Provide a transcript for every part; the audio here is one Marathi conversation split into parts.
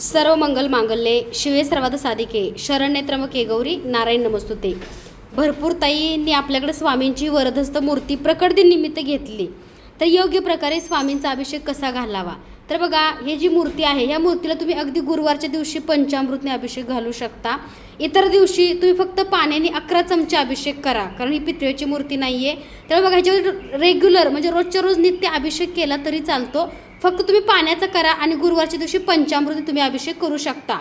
सर्व मंगल मांगल्ये शिवे सर्वात साधिके शरणनेत्रमके गौरी नारायण नमस्तुते. भरपूर ताईंनी आपल्याकडे स्वामींची वरदहस्त मूर्ती प्रकट निमित्त घेतली. तर योग्य प्रकारे स्वामींचा अभिषेक कसा घालावा? तर बघा हे जी मूर्ती आहे ह्या मूर्तीला तुम्ही अगदी गुरुवारच्या दिवशी पंचामृतने अभिषेक घालू शकता. इतर दिवशी तुम्ही फक्त पाण्याने अकरा चमचे अभिषेक करा कारण ही पितळेची मूर्ती नाही आहे तर बघा ह्याच्यावर रेग्युलर म्हणजे रोजच्या रोज नित्य अभिषेक केला तरी चालतो. फक्त तुम्ही पाण्याचा करा आणि गुरुवारच्या दिवशी पंचामृत तुम्ही अभिषेक करू शकता.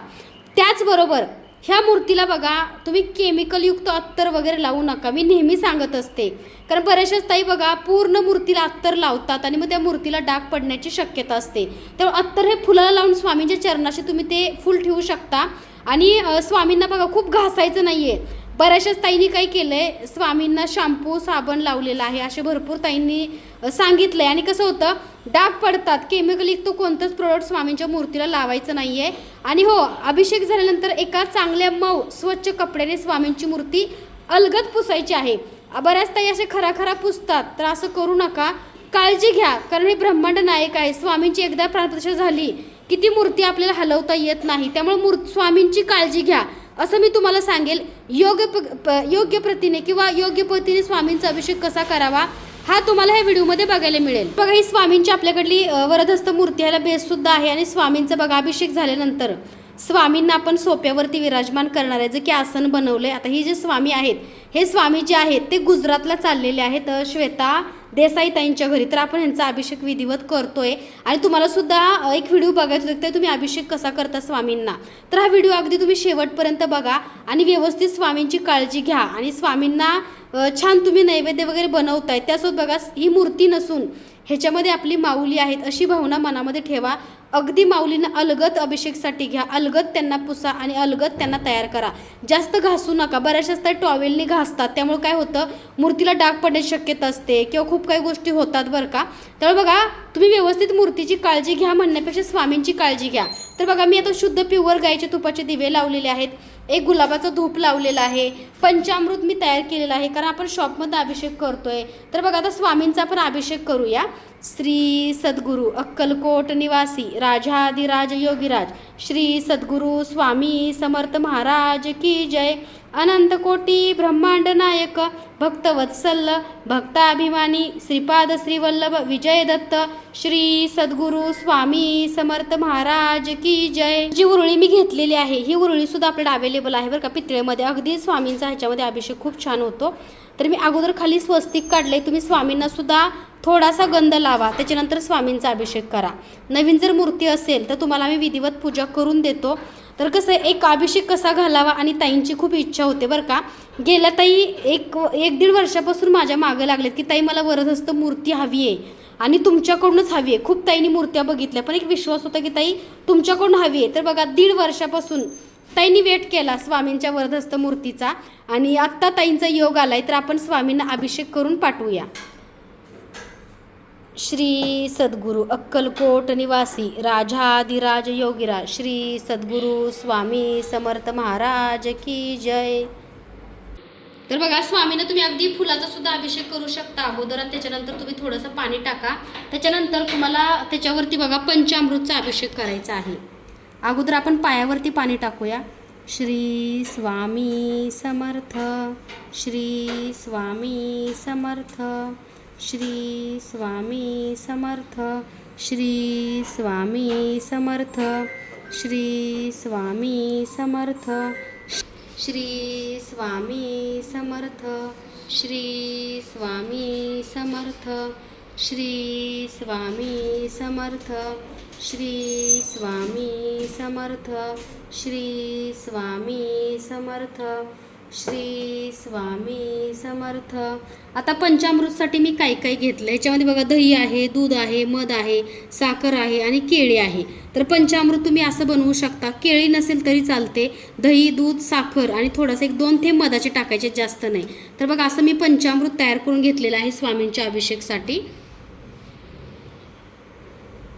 त्याचबरोबर ह्या मूर्तीला बघा तुम्ही केमिकलयुक्त अत्तर वगैरे लावू नका. मी नेहमी सांगत असते. कारण बऱ्याचशाच ताई बघा पूर्ण मूर्तीला अत्तर लावतात आणि मग त्या मूर्तीला डाग पडण्याची शक्यता असते. तर अत्तर हे फुलाला लावून स्वामींच्या चरणाशी तुम्ही ते फुल ठेवू शकता. आणि स्वामींना बघा खूप घासायचं नाही आहे बऱ्याचशाच ताईंनी काय केलं आहे स्वामींना शॅम्पू साबण लावलेला आहे असे भरपूर ताईंनी सांगितलं आहे आणि कसं होतं डाग पडतात. केमिकलयुक्त कोणतंच प्रोडक्ट स्वामींच्या मूर्तीला लावायचं नाही आहे आणि हो अभिषेक झाल्यानंतर एका चांगल्या मऊ स्वच्छ कपड्याने स्वामींची मूर्ती अलगद पुसायची आहे. बऱ्याच ताई असे खरा खरा पुसतात. तर असं करू नका. काळजी घ्या. कारण हे ब्रह्मांड नायक आहे. स्वामींची एकदा प्राणप्रतिष्ठा झाली की ती मूर्ती आपल्याला हलवता येत नाही. त्यामुळे मूर् स्वामींची काळजी घ्या. असं मी तुम्हाला सांगेल योग्य प- प- योग्य प्रतीने किंवा योग्य पद्धतीने स्वामींचा अभिषेक कसा करावा हा तुम्हाला ह्या व्हिडिओमध्ये बघायला मिळेल. बघा ही स्वामींची आपल्याकडली वरदहस्त मूर्ती ह्याला बेससुद्धा आहे आणि स्वामींचा बघा अभिषेक झाल्यानंतर स्वामींना आपण सोप्यावरती विराजमान करणार आहे जे की आसन बनवलं आहे आता ही जे स्वामी आहेत हे स्वामी जे आहेत ते गुजरातला चाललेले आहेत. श्वेता देसाई ताईंच्या घरी. तर आपण ह्यांचा अभिषेक विधिवत करतोय. आणि तुम्हाला सुद्धा एक व्हिडिओ बघायचा होता तुम्ही अभिषेक कसा करता स्वामींना? तर हा व्हिडिओ अगदी तुम्ही शेवटपर्यंत बघा आणि व्यवस्थित स्वामींची काळजी घ्या. आणि स्वामींना छान तुम्ही नैवेद्य वगैरे बनवताय. त्यासोबत बघा ही मूर्ती नसून ह्याच्यामध्ये आपली माऊली आहेत अशी भावना मनामध्ये ठेवा. अगदी माऊलींना अलगत अभिषेकसाठी घ्या. अलगत त्यांना पुसा आणि अलगत त्यांना तयार करा. जास्त घासू नका. बऱ्याचशाच त्या टॉवेलने घासतात. त्यामुळे काय होतं मूर्तीला डाग पडण्याची शक्यता असते किंवा खूप काही गोष्टी होतात बरं का. त्यामुळे बघा तुम्ही व्यवस्थित मूर्तीची काळजी घ्या म्हणण्यापेक्षा स्वामींची काळजी घ्या. तर बघा मी आता शुद्ध प्युअर गाईचे तुपाचे दिवे लावलेले आहेत. एक गुलाबाचा धूप लावलेला आहे. पंचामृत मी तयार केलेलं आहे कारण आपण शॉपमध्ये अभिषेक करतोय. तर बघा आता स्वामींचा आपण अभिषेक करूया. श्री सद्गुरू अक्कलकोट निवासी राजाधिराज योगीराज. श्री सद्गुरू स्वामी समर्थ महाराज की जय. अनंत कोटी ब्रह्मांड नायक भक्तवत्सल भक्ताभिमानी श्रीपाद श्रीवल्लभ विजय दत्त श्री सद्गुरू स्वामी समर्थ महाराज की जय. जी उरुळी मी घेतलेली आहे ही उरुळी सुद्धा आपल्याला अवेलेबल आहे बरं का पितळेमध्ये. अगदी स्वामींचा ह्याच्यामध्ये अभिषेक खूप छान होतो. तर मी अगोदर खाली स्वस्तिक काढले तुम्ही स्वामींना सुद्धा थोडासा गंध लावा. त्याच्यानंतर स्वामींचा अभिषेक करा. नवीन जर मूर्ती असेल तर तुम्हाला मी विधिवत पूजा करून देतो. तर कसं आहे, एक अभिषेक कसा घालावा आणि ताईंची खूप इच्छा होते बरं का. गेल्या ताई एक एक दीड वर्षापासून माझ्या मागं लागलेत की ताई मला वरदहस्त मूर्ती हवी आहे आणि तुमच्याकडूनच हवी आहे खूप ताईंनी मूर्त्या बघितल्या पण एक विश्वास होता की ताई तुमच्याकडून हवी आहे तर बघा दीड वर्षापासून ताईंनी वेट केला स्वामींच्या वर्धस्त मूर्तीचा आणि आत्ता ताईंचा योग आलाय तर आपण स्वामींना अभिषेक करून पाठवूया. श्री सद्गुरू अक्कलकोट निवासी राजाधिराज योगीराज श्री सद्गुरू स्वामी समर्थ महाराज की जय. तर बघा स्वामीनं तुम्ही अगदी फुलाचा सुद्धा अभिषेक करू शकता. अगोदर आणि त्याच्यानंतर तुम्ही थोडंसं पाणी टाका. त्याच्यानंतर तुम्हाला त्याच्यावरती बघा पंचामृतचा अभिषेक करायचा आहे. अगोदर आपण पायावरती पाणी टाकूया. श्री स्वामी समर्थ श्री स्वामी समर्थ श्री स्वामी समर्थ श्री स्वामी समर्थ श्री स्वामी समर्थ श्री स्वामी समर्थ श्री स्वामी समर्थ श्री स्वामी समर्थ श्री स्वामी समर्थ श्री स्वामी समर्थ श्री स्वामी समर्थ. आता पंचामृतसाठी मी काय काय घेतलं ह्याच्यामध्ये बघा दही आहे दूध आहे मध आहे साखर आहे आणि केळी आहे. तर पंचामृत तुम्ही असं बनवू शकता. केळी नसेल तरी चालते. दही दूध साखर आणि थोडंसं एक दोन थेंब मधाचे टाकायचे जास्त नाही. तर बघा असं मी पंचामृत तयार करून घेतलेलं आहे स्वामींच्या अभिषेकसाठी.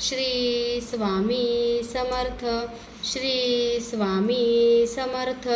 श्री स्वामी समर्थ श्री स्वामी समर्थ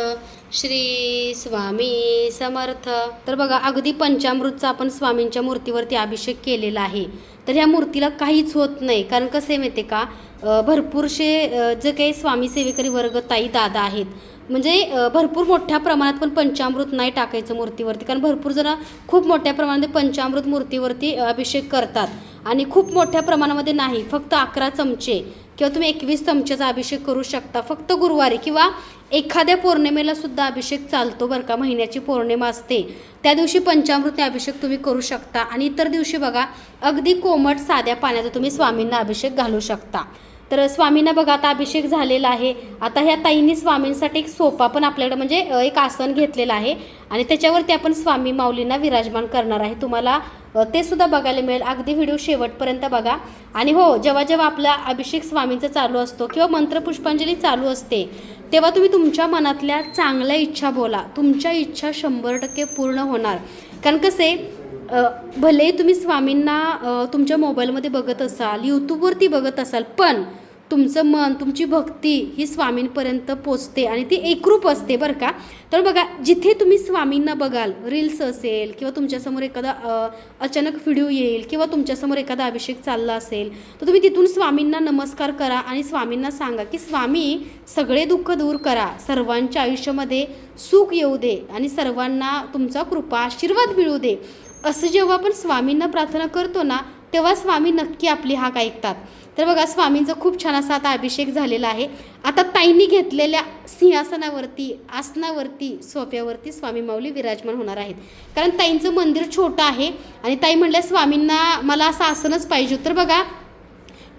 श्री स्वामी समर्थ. तर बघा अगदी पंचामृतचा आपण स्वामींच्या मूर्तीवरती अभिषेक केलेला आहे. तर ह्या मूर्तीला काहीच होत नाही. कारण कसं आहे माहिती आहे का भरपूरसे जे काही स्वामी सेवेकरी वर्ग ताई दादा आहेत म्हणजे भरपूर मोठ्या प्रमाणात पण पंचामृत नाही टाकायचं मूर्तीवरती. कारण भरपूर जण खूप मोठ्या प्रमाणात पंचामृत मूर्तीवरती अभिषेक करतात. आणि खूप मोठ्या प्रमाणामध्ये नाही. फक्त अकरा चमचे किंवा तुम्ही एकवीस चमच्याचा अभिषेक करू शकता. फक्त गुरुवारी किंवा एखाद्या पौर्णिमेला सुद्धा अभिषेक चालतो बरं का. महिन्याची पौर्णिमा असते. त्या दिवशी पंचामृतने अभिषेक तुम्ही करू शकता. आणि इतर दिवशी बघा अगदी कोमट साध्या पाण्याचा तुम्ही स्वामींना अभिषेक घालू शकता. तर स्वामींना बघा आता अभिषेक झालेला आहे. आता ह्या ताईंनी स्वामींसाठी एक सोपा पण आपल्याकडे म्हणजे एक आसन घेतलेलं आहे. आणि त्याच्यावरती आपण स्वामी माऊलींना विराजमान करणार आहे. तुम्हाला ते सुद्धा बघायला मिळेल. अगदी व्हिडिओ शेवटपर्यंत बघा. आणि हो जेव्हा जेव्हा आपला अभिषेक स्वामींचा चालू असतो किंवा मंत्रपुष्पांजली चालू असते तेव्हा तुम्ही तुमच्या मनातल्या चांगल्या इच्छा बोला. तुमच्या इच्छा शंभर टक्के पूर्ण होणार. कारण कसे अ, भलेही तुम्ही स्वामींना तुमच्या मोबाईलमध्ये बघत असाल यूट्यूबवरती बघत असाल पण तुमचं मन तुमची भक्ती ही स्वामींपर्यंत पोचते आणि ती एकरूप असते बरं का? तर बघा जिथे तुम्ही स्वामींना बघाल रील्स असेल किंवा तुमच्यासमोर एखादा अचानक व्हिडिओ येईल किंवा तुमच्यासमोर एखादा अभिषेक चालला असेल तर तुम्ही तिथून स्वामींना नमस्कार करा आणि स्वामींना सांगा की स्वामी सगळे दुःख दूर करा. सर्वांच्या आयुष्यामध्ये सुख येऊ दे आणि सर्वांना तुमचा कृपा आशीर्वाद मिळू दे. असं जेव्हा आपण स्वामींना प्रार्थना करतो ना तेव्हा स्वामी नक्की आपली हाक ऐकतात. तर बघा स्वामींचा खूप छान असा आता अभिषेक झालेला आहे. आता ताईंनी घेतलेल्या सिंहासनावरती आसनावरती सोप्यावरती स्वामी माऊली विराजमान होणार आहेत. कारण ताईंचं मंदिर छोटं आहे आणि ताई म्हणल्या स्वामींना मला असं आसनच पाहिजे तर बघा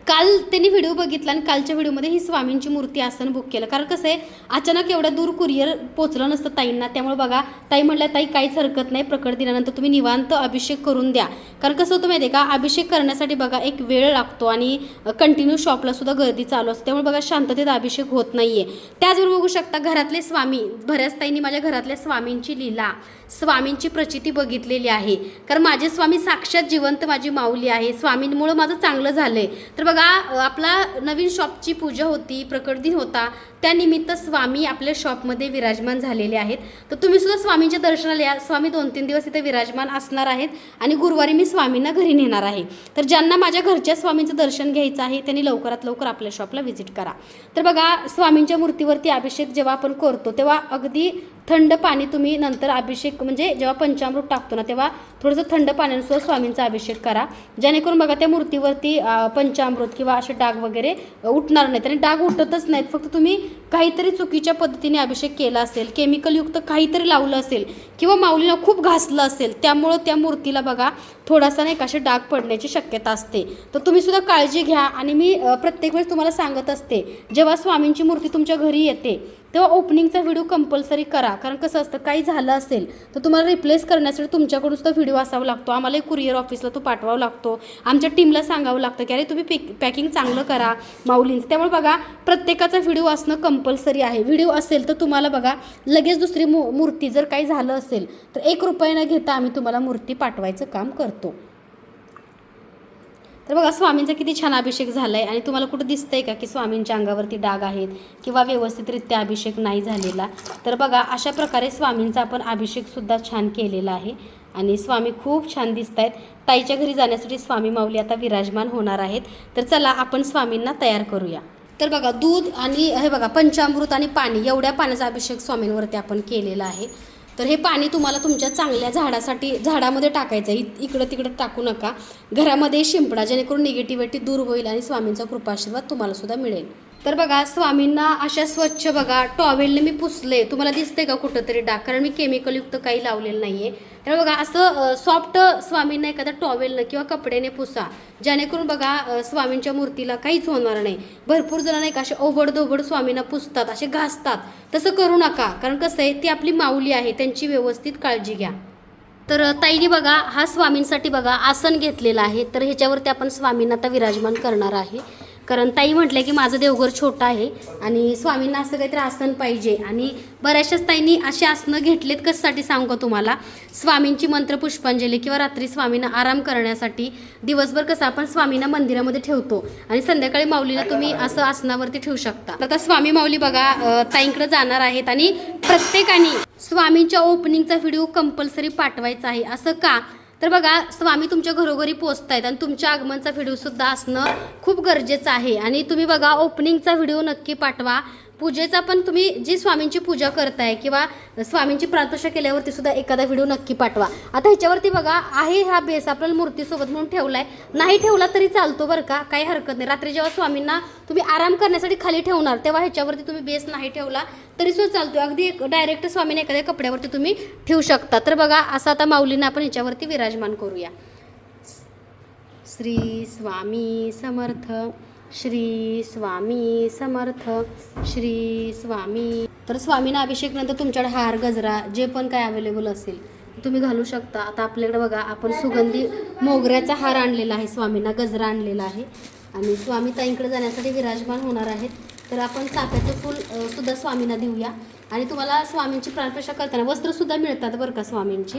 काल त्यांनी व्हिडिओ बघितला आणि कालच्या व्हिडिओमध्ये ही स्वामींची मूर्ती आसन बुक केलं. कारण कसं आहे अचानक एवढ्या दूर कुरिअर पोचलं नसतं ताईंना. त्यामुळे बघा ताई म्हणल्या ताई काहीच हरकत नाही प्रकट दिल्यानंतर तुम्ही निवांत अभिषेक करून द्या. कारण कसं होतं माहिती आहे का अभिषेक करण्यासाठी बघा एक वेळ लागतो आणि कंटिन्यू शॉपला सुद्धा गर्दी चालू असते. त्यामुळे बघा शांततेत अभिषेक होत नाही आहे त्याचबरोबर बघू शकता घरातले स्वामी बऱ्याच ताईंनी माझ्या घरातल्या स्वामींची लीला स्वामींची प्रचिती बघितलेली आहे. कारण माझे स्वामी साक्षात जिवंत माझी माऊली आहे. स्वामींमुळं माझं चांगलं झालं आहे तर बघा आपला नवीन शॉपची पूजा होती प्रकट दिन होता. त्यानिमित्त स्वामी आपल्या शॉपमध्ये विराजमान झालेले आहेत. तर तुम्ही सुद्धा स्वामींच्या दर्शनाला या. स्वामी दोन तीन दिवस इथे विराजमान असणार आहेत आणि गुरुवारी मी स्वामींना घरी नेणार आहे. तर ज्यांना माझ्या घरच्या स्वामींचं दर्शन घ्यायचं आहे त्यांनी लवकरात लवकर आपल्या शॉपला व्हिजिट करा. तर बघा स्वामींच्या मूर्तीवरती अभिषेक जेव्हा आपण करतो तेव्हा अगदी थंड पाणी तुम्ही नंतर अभिषेक म्हणजे जेव्हा पंचामृत टाकतो ना तेव्हा थोडंसं थंड पाण्यानुसार स्वामींचा अभिषेक करा. जेणेकरून बघा त्या मूर्तीवरती पंचामृत किंवा असे डाग वगैरे उठणार नाहीत आणि डाग उठतच नाहीत. फक्त तुम्ही काहीतरी चुकीच्या पद्धतीने अभिषेक केला असेल केमिकलयुक्त काहीतरी लावलं असेल किंवा माऊलीनं खूप घासलं असेल त्यामुळं त्या मूर्तीला बघा थोडासा नाही का डाग पडण्याची शक्यता असते. तर तुम्ही सुद्धा काळजी घ्या. आणि मी प्रत्येक वेळेस तुम्हाला सांगत असते जेव्हा स्वामींची मूर्ती तुमच्या घरी येते तेव्हा ओपनिंगचा व्हिडिओ कंपल्सरी करा. कारण कसं असतं काही झालं असेल तर तुम्हाला रिप्लेस करण्यासाठी तुमच्याकडून सुद्धा व्हिडिओ असावा लागतो. आम्हाला कुरिअर ऑफिसला तो पाठवावा लागतो. आमच्या टीमला सांगावं लागतं की अरे तुम्ही पिक पॅकिंग चांगलं करा माऊलींचं. त्यामुळे बघा प्रत्येकाचा व्हिडिओ असणं कंपल्सरी आहे. व्हिडिओ असेल तर तुम्हाला बघा लगेच दुसरी मू मूर्ती जर काही झालं असेल तर एक रुपये न घेता आम्ही तुम्हाला मूर्ती पाठवायचं काम करतो. तर बघा स्वामींचा किती छान अभिषेक झाला आहे आणि तुम्हाला कुठं दिसतंय का की स्वामींच्या अंगावरती डाग आहेत किंवा व्यवस्थितरित्या अभिषेक नाही झालेला? तर बघा अशा प्रकारे स्वामींचा आपण अभिषेकसुद्धा छान केलेला आहे आणि स्वामी खूप छान दिसत आहेत ताईच्या घरी जाण्यासाठी स्वामी माऊली आता विराजमान होणार आहेत. तर चला आपण स्वामींना तयार करूया. तर बघा दूध आणि हे बघा पंचामृत आणि पाणी एवढ्या पाण्याचा अभिषेक स्वामींवरती आपण केलेला आहे. तर हे पाणी तुम्हाला तुमच्या चांगल्या झाडासाठी झाडामध्ये टाकायचं आहे इकडं तिकडं टाकू नका. घरामध्ये शिंपडा जेणेकरून निगेटिव्हिटी दूर होईल आणि स्वामींचा कृपाशीर्वाद तुम्हालासुद्धा मिळेल. तर बघा स्वामींना अशा स्वच्छ बघा टॉवेलने मी पुसले. तुम्हाला दिसते का कुठंतरी डाग? कारण मी केमिकलयुक्त काही लावलेलं नाहीये. तर बघा असं सॉफ्ट स्वामींना एखाद्या टॉवेलनं किंवा कपड्याने पुसा. जेणेकरून बघा स्वामींच्या मूर्तीला काहीच होणार नाही. भरपूर जण नाही का असे ओबडधोबड स्वामींना पुसतात असे घासतात. तसं करू नका. कारण कसं आहे ती आपली माऊली आहे त्यांची व्यवस्थित काळजी घ्या. तर ताईने बघा हा स्वामींसाठी बघा आसन घेतलेलं आहे. तर ह्याच्यावरती आपण स्वामींना आता विराजमान करणार आहे. कारण ताई म्हटलं की माझं देवघर छोटं आहे आणि स्वामींना असं काहीतरी आसन पाहिजे. आणि बऱ्याचशाच ताईंनी अशी आसनं घेतलेत कशासाठी सांगू का तुम्हाला? स्वामींची मंत्र पुष्पांजली किंवा रात्री स्वामींना आराम करण्यासाठी दिवसभर कसं आपण स्वामींना मंदिरामध्ये ठेवतो. आणि संध्याकाळी माऊलीला तुम्ही असं आसनावरती ठेवू शकता. तर आता स्वामी माऊली बघा ताईंकडे जाणार आहेत आणि प्रत्येकाने स्वामींच्या ओपनिंगचा व्हिडिओ कंपल्सरी पाठवायचा आहे. असं का? तर बघा स्वामी तुमच्या घरोघरी पोचतायत आणि तुमच्या आगमनचा व्हिडिओ सुद्धा असणं खूप गरजेचं आहे. आणि तुम्ही बघा ओपनिंगचा व्हिडिओ नक्की पाठवा. पूजेचा पण तुम्ही जी स्वामींची पूजा करताय किंवा स्वामींची प्रातोषा केल्यावरती सुद्धा एखादा व्हिडिओ नक्की पाठवा. आता ह्याच्यावरती बघा आहे हा बेस आपल्याला मूर्तीसोबत म्हणून ठेवलाय. नाही ठेवला तरी चालतो बरं का? काही हरकत नाही. रात्री जेव्हा स्वामींना तुम्ही आराम करण्यासाठी खाली ठेवणार तेव्हा ह्याच्यावरती तुम्ही बेस नाही ठेवला तरी सुद्धा चालतो अगदी डायरेक्ट स्वामीने एखाद्या कपड्यावरती तुम्ही ठेवू शकता. तर बघा असं आता माऊलींना आपण ह्याच्यावरती विराजमान करूया. श्री स्वामी समर्थ. श्री स्वामी समर्थ श्री स्वामी. तर स्वामींना अभिषेक नंतर तुमच्याकडे हार गजरा जे पण काय अवेलेबल असेल तुम्ही घालू शकता. आता आपल्याकडे बघा आपण सुगंधी मोगऱ्याचा हार आणलेला आहे. स्वामींना गजरा आणलेला आहे. आणि स्वामी ताईंकडे जाण्यासाठी विराजमान होणार आहेत. तर आपण चाफ्याचं फूल सुद्धा स्वामींना देऊया. आणि तुम्हाला स्वामींची प्राणप्रशा करताना वस्त्रसुद्धा मिळतात बरं का स्वामींची?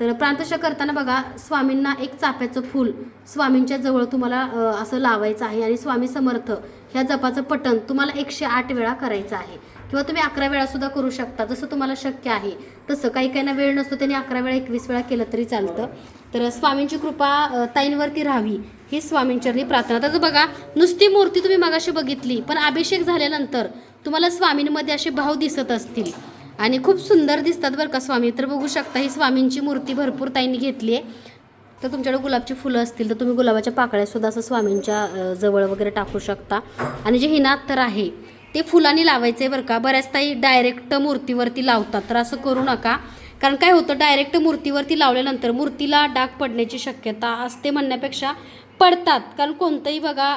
तर प्रांतशा करताना बघा स्वामींना एक चाफ्याचं फूल स्वामींच्या जवळ तुम्हाला असं लावायचं आहे आणि स्वामी समर्थ ह्या जपाचं पठण तुम्हाला एकशे आठ वेळा करायचं आहे. किंवा तुम्ही अकरा वेळा सुद्धा करू शकता जसं तुम्हाला शक्य आहे. तसं काही काहींना वेळ नसतो त्यांनी अकरा वेळा एकवीस वेळा केलं तरी चालतं. तर स्वामींची कृपा ताईंवरती राहावी ही स्वामींचरणी प्रार्थना. तर बघा नुसती मूर्ती तुम्ही मगाशी बघितली पण अभिषेक झाल्यानंतर तुम्हाला स्वामींमध्ये असे भाव दिसत असतील. आणि खूप सुंदर दिसतात बरं का स्वामी. तर बघू शकता ही स्वामींची मूर्ती भरपूर ताईंनी घेतली आहे. तर तुमच्याकडे गुलाबची फुलं असतील तर तुम्ही गुलाबाच्या पाकळ्यासुद्धा असं स्वामींच्या जवळ वगैरे टाकू शकता. आणि जे हिनात्तर आहे ते फुलांनी लावायचं आहे बरं का. बऱ्याच ताई डायरेक्ट मूर्तीवरती लावतात. तर असं करू नका. कारण काय होतं डायरेक्ट मूर्तीवरती लावल्यानंतर मूर्तीला डाग पडण्याची शक्यता असते म्हणण्यापेक्षा पडतात. कारण कोणतंही बघा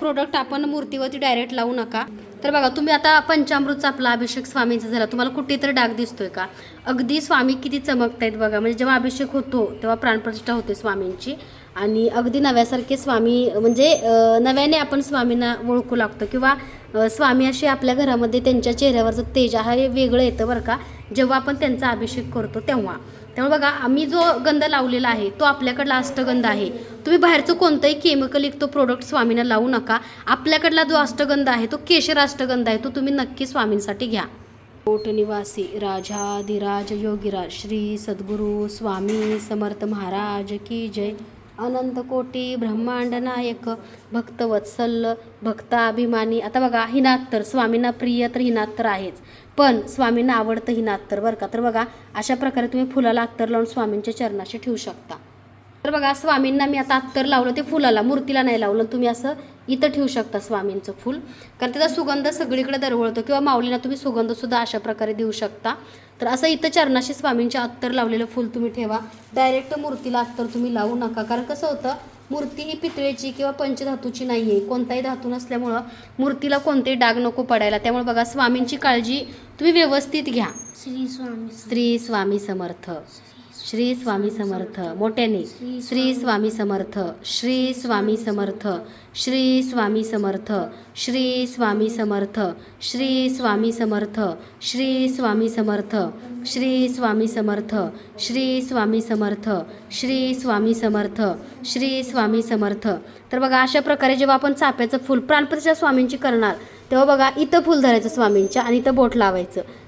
प्रोडक्ट आपण मूर्तीवरती डायरेक्ट लावू नका. तर बघा तुम्ही आता पंचामृतचा आपला अभिषेक स्वामींचा झाला तुम्हाला कुठेतरी डाग दिसतोय का? अगदी स्वामी किती चमकतायत बघा म्हणजे जेव्हा अभिषेक होतो तेव्हा प्राणप्रतिष्ठा होते स्वामींची. आणि अगदी नव्यासारखे स्वामी म्हणजे नव्याने आपण स्वामींना ओळखू लागतो किंवा स्वामी असे आपल्या घरामध्ये त्यांच्या चेहऱ्यावरचं तेज आहे वेगळं येतं बरं का? जेव्हा आपण त्यांचा अभिषेक करतो तेव्हा. त्यामुळे बघा आम्ही जो गंध लावलेला आहे तो आपल्याकडला अष्टगंध आहे. तुम्ही बाहेरचं कोणतंही केमिकल युक्त प्रोडक्ट स्वामींना लावू नका. आपल्याकडला जो अष्टगंध आहे तो केशर अष्टगंध आहे तो तुम्ही नक्की स्वामींसाठी घ्या. कोटनिवासी राजाधिराज योगीराज श्री सद्गुरू स्वामी समर्थ महाराज की जय. अनंत कोटी ब्रह्मांड नायक भक्तवत्सल भक्ताभिमानी. आता बघा हिनात्तर स्वामींना प्रिय तर हिनात्तर आहेच. पण स्वामींना आवडतं ना तर बरं का. तर बघा अशा प्रकारे तुम्ही फुलाला अत्तर लावून स्वामींच्या चरणाशी ठेवू शकता. तर बघा स्वामींना मी आता अत्तर लावलं ते फुलाला मूर्तीला नाही लावलं तुम्ही असं इथं ठेवू शकता स्वामींचं फुल. कारण त्याचा सुगंध सगळीकडे दरवळतो किंवा माऊलीला तुम्ही सुगंधसुद्धा अशा प्रकारे देऊ शकता. तर असं इथं चरणाशी स्वामींच्या अत्तर लावलेलं फुल तुम्ही ठेवा. डायरेक्ट मूर्तीला अत्तर तुम्ही लावू नका. कारण कसं होतं मूर्ती ही पितळेची किंवा पंचधातूची नाही आहे कोणताही धातू नसल्यामुळं मूर्तीला कोणतेही डाग नको पडायला. त्यामुळे बघा स्वामींची काळजी तुम्ही व्यवस्थित घ्या. श्री स्वामी श्री स्वामी समर्थ. श्री स्वामी समर्थ मोठ्याने श्री स्वामी समर्थ श्री स्वामी समर्थ श्री स्वामी समर्थ श्री स्वामी समर्थ श्री स्वामी समर्थ श्री स्वामी समर्थ श्री स्वामी समर्थ श्री स्वामी समर्थ श्री स्वामी समर्थ श्री स्वामी समर्थ तर बघा अशा प्रकारे जेव्हा आपण चाप्याचं फुल प्राणप्रतिष्ठा स्वामींची करणार तेव्हा बघा इथं फुल धरायचं स्वामींच्या आणि इथं बोट लावायचं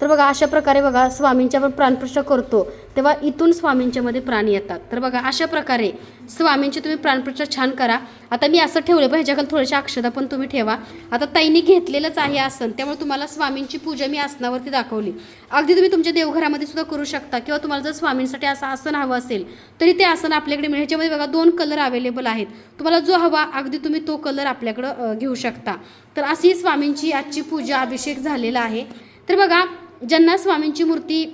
तर बघा अशा प्रकारे बघा स्वामींच्या आपण प्राणप्रतिष्ठा करतो तेव्हा इथून स्वामींच्यामध्ये प्राण येतात. तर बघा अशा प्रकारे स्वामींची तुम्ही प्राणप्रतिष्ठा छान करा. आता मी असं ठेवलं पण ह्याच्याखाली थोड्याशा अक्षता पण तुम्ही ठेवा. आता ताईंनी घेतलेलंच आहे आसन त्यामुळे तुम्हाला स्वामींची पूजा मी आसनावरती दाखवली. अगदी तुम्ही तुमच्या देवघरामध्ये सुद्धा करू शकता किंवा तुम्हाला जर स्वामींसाठी असं आसन हवं असेल तरी ते आसन आपल्याकडे मिळेल. ह्याच्यामध्ये बघा दोन कलर अवेलेबल आहेत. तुम्हाला जो हवा अगदी तुम्ही तो कलर आपल्याकडं घेऊ शकता. तर अशी स्वामींची आजची पूजा अभिषेक झालेला आहे. तर बघा ज्यांना स्वामींची मूर्ती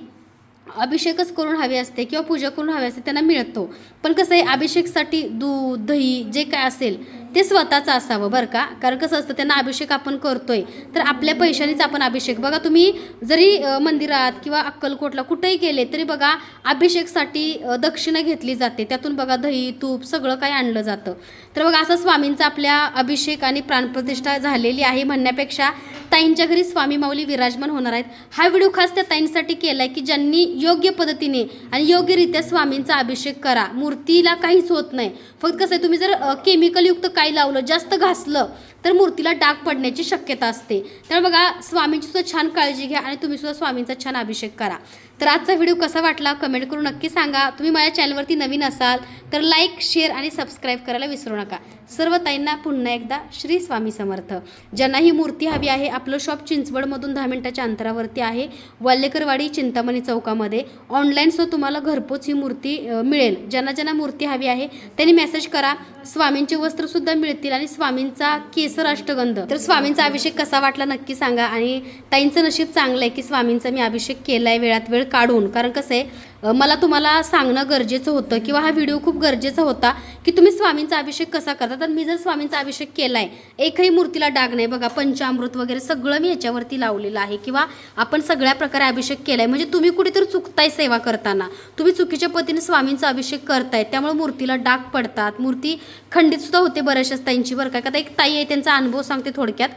अभिषेकच करून हवी असते किंवा पूजा करून हवी असते त्यांना मिळतो. पण कसं आहे अभिषेकसाठी दूध दही जे काय असेल ते स्वतःचं असावं बरं का? कारण कसं असतं त्यांना अभिषेक आपण करतोय तर आपल्या पैशानेच आपण अभिषेक. बघा तुम्ही जरी मंदिरात किंवा अक्कलकोटला कुठेही गेले तरी बघा अभिषेकसाठी दक्षिणा घेतली जाते. त्यातून बघा दही तूप सगळं काही आणलं जातं. तर बघा असं स्वामींचा आपल्या अभिषेक आणि प्राणप्रतिष्ठा झालेली आहे म्हणण्यापेक्षा ताईंच्या घरी स्वामी माऊली विराजमान होणार आहेत. हा व्हिडिओ खास त्या ताईंसाठी केला आहे की ज्यांनी योग्य पद्धतीने आणि योग्यरित्या स्वामींचा अभिषेक करा. मूर्तीला काहीच होत नाही. फक्त कसं आहे तुम्ही जर केमिकलयुक्त काय काही लावलं जास्त घासलं तर मूर्तीला डाग पडण्याची शक्यता असते. तर बघा स्वामींची सुद्धा छान काळजी घ्या आणि तुम्ही सुद्धा स्वामींचा छान अभिषेक करा. तर आजचा व्हिडिओ कसा वाटला कमेंट करून नक्की सांगा. तुम्ही माझ्या चॅनलवरती नवीन असाल तर लाईक शेअर आणि सबस्क्राईब करायला विसरू नका. सर्व ताईंना पुन्हा एकदा श्री स्वामी समर्थ. ज्यांना ही मूर्ती हवी आहे आपलं शॉप चिंचवडमधून दहा मिनिटाच्या अंतरावरती आहे वाल्लेकरवाडी चिंतामणी चौकामध्ये. ऑनलाईन सो तुम्हाला घरपोच ही मूर्ती मिळेल. ज्यांना ज्यांना मूर्ती हवी आहे त्यांनी मेसेज करा. स्वामींचे वस्त्रसुद्धा मिळतील आणि स्वामींचा केस केसर अष्टगंध तर स्वामींचा अभिषेक कसा वाटला नक्की सांगा. आणि ताईंचं नशीब चांगलं आहे की स्वामींचा मी अभिषेक केला आहे वेळात वेळ काढून. कारण कसं आहे मला तुम्हाला सांगणं गरजेचं होतं किंवा हा व्हिडिओ खूप गरजेचा होता की तुम्ही स्वामींचा अभिषेक कसा करता? तर मी जर स्वामींचा अभिषेक केला आहे एकही मूर्तीला डाग नाही बघा पंचामृत वगैरे सगळं मी ह्याच्यावरती लावलेलं आहे किंवा आपण सगळ्या प्रकारे अभिषेक केला आहे म्हणजे तुम्ही कुठेतरी चुकताय सेवा करताना. तुम्ही चुकीच्या पद्धतीने स्वामींचा अभिषेक करताय त्यामुळे मूर्तीला डाग पडतात. मूर्ती खंडित सुद्धा होते बऱ्याचशाच ताईंची बरं का. एक ताई आहे त्यांचा अनुभव सांगते थोडक्यात.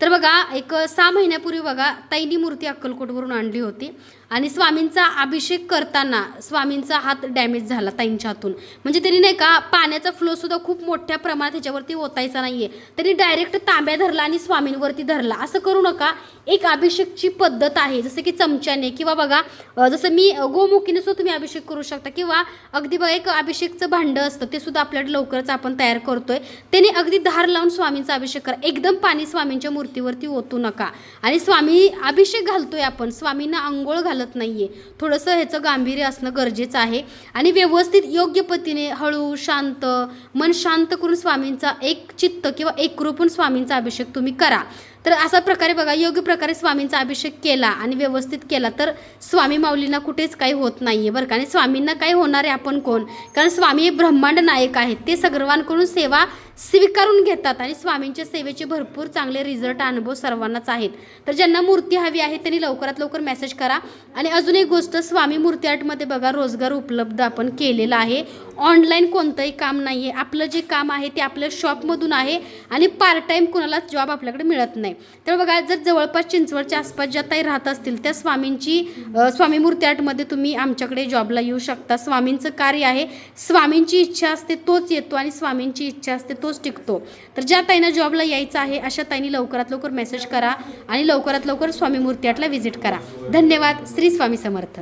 तर बघा एक सहा महिन्यापूर्वी बघा ताईनी मूर्ती अक्कलकोटवरून आणली होती. आणि स्वामींचा अभिषेक करताना स्वामींचा हात डॅमेज झाला ताईंच्या हातून म्हणजे त्यांनी नाही का पाण्याचा फ्लो सुद्धा खूप मोठ्या प्रमाणात ह्याच्यावरती ओतायचा नाहीये. त्यांनी डायरेक्ट तांब्या धरला आणि स्वामींवरती धरला. असं करू नका. एक अभिषेकची पद्धत आहे. जसं की चमच्याने किंवा बघा जसं मी गोमुखीने सुद्धा तुम्ही अभिषेक करू शकता. किंवा अगदी बघा एक अभिषेकचं भांडं असतं ते सुद्धा आपल्याकडे लवकरच आपण तयार करतोय. त्याने अगदी धार लावून स्वामींचा अभिषेक करा. एकदम पाणी स्वामींच्या मूर्तीवरती ओतू नका. आणि स्वामी अभिषेक घालतोय आपण. स्वामींना आंघोळ घालत नाहीये. थोडंसं ह्याचं गांभीर्य असणं गरजेचं आहे. आणि व्यवस्थित योग्य पद्धतीने हळू शांत मन शांत करून स्वामींचा एक चित्त किंवा एक स्वामींचा अभिषेक तुम्ही करा. तर अशा प्रकारे बघा योग्य प्रकारे स्वामींचा अभिषेक केला आणि व्यवस्थित केला तर स्वामी माऊलींना कुठेच काही होत नाही आहे बरं का. आणि स्वामींना काय होणार आहे आपण कोण? कारण स्वामी हे ब्रह्मांड नायक आहेत. ते सर्वांकडून सेवा स्वीकारून घेतात आणि स्वामींच्या सेवेचे भरपूर चांगले रिझल्ट अनुभव सर्वांनाच आहेत. तर ज्यांना मूर्ती हवी आहे त्यांनी लवकरात लवकर मेसेज करा. आणि अजून एक गोष्ट स्वामी मूर्ती आर्टमध्ये बघा रोजगार उपलब्ध आपण केलेला आहे. ऑनलाईन कोणतंही काम नाही आहे आपलं जे काम आहे ते आपल्या शॉपमधून आहे आणि पार्ट टाईम कोणालाच जॉब आपल्याकडे मिळत नाही. तर बघा जर जवळपास चिंचवडच्या आसपास ज्या ताई राहत असतील त्या स्वामींची स्वामी मूर्ती आर्टमध्ये तुम्ही आमच्याकडे जॉबला येऊ शकता. स्वामींचं कार्य आहे. स्वामींची इच्छा असते तोच येतो आणि स्वामींची इच्छा असते तो तोच टिकतो. तर ज्या ताईंना जॉबला यायचं आहे अशा ताईंनी लवकरात लवकर मेसेज करा आणि लवकरात लवकर स्वामी मूर्ती आर्टला व्हिजिट करा. धन्यवाद. श्री स्वामी समर्थ.